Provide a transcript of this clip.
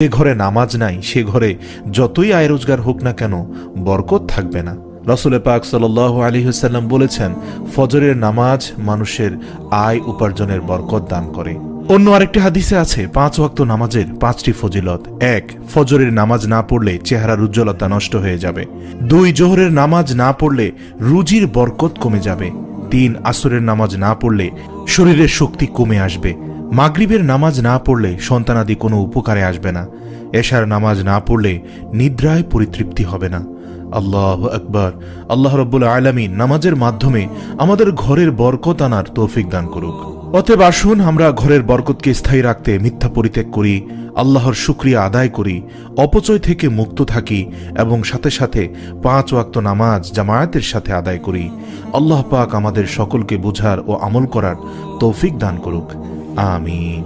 যে ঘরে নামাজ নাই, সে ঘরে যতই আয় রোজগার হোক না কেন, বরকত থাকবে না। রসুল পাক সাল আলী হুসাল্লাম বলেছেন, ফজরের নামাজ মানুষের আয় উপার্জনের বরকত দান করে। অন্য আরেকটি হাদিসে আছে, পাঁচ ওয়াক্ত নামাজের পাঁচটি ফজিলত। এক, ফজরের নামাজ না পড়লে চেহারার উজ্জ্বলতা নষ্ট হয়ে যাবে। দুই, জোহরের নামাজ না পড়লে রুজির বরকত কমে যাবে। তিন, আসরের নামাজ না পড়লে শরীরের শক্তি কমে আসবে। মাগরিবের নামাজ না পড়লে সন্তানাদি কোনো উপকারে আসবে না। এশার নামাজ না পড়লে নিদ্রায় পরিতৃপ্তি হবে না। আল্লাহ আকবর। আল্লাহ রব্বুল আলমী নামাজের মাধ্যমে আমাদের ঘরের বরকত আনার তৌফিক দান করুক। অতএব আসুন আমরা ঘরের বরকতকে স্থায়ী রাখতে মিথ্যা পরিত্যাগ করি, আল্লাহর শুক্রিয়া আদায় করি, অপচয় থেকে মুক্ত থাকি এবং সাথে সাথে পাঁচ ওয়াক্ত নামাজ জামায়াতের সাথে আদায় করি। আল্লাহ পাক আমাদের সকলকে বুঝার ও আমল করার তৌফিক দান করুক। ആമീൻ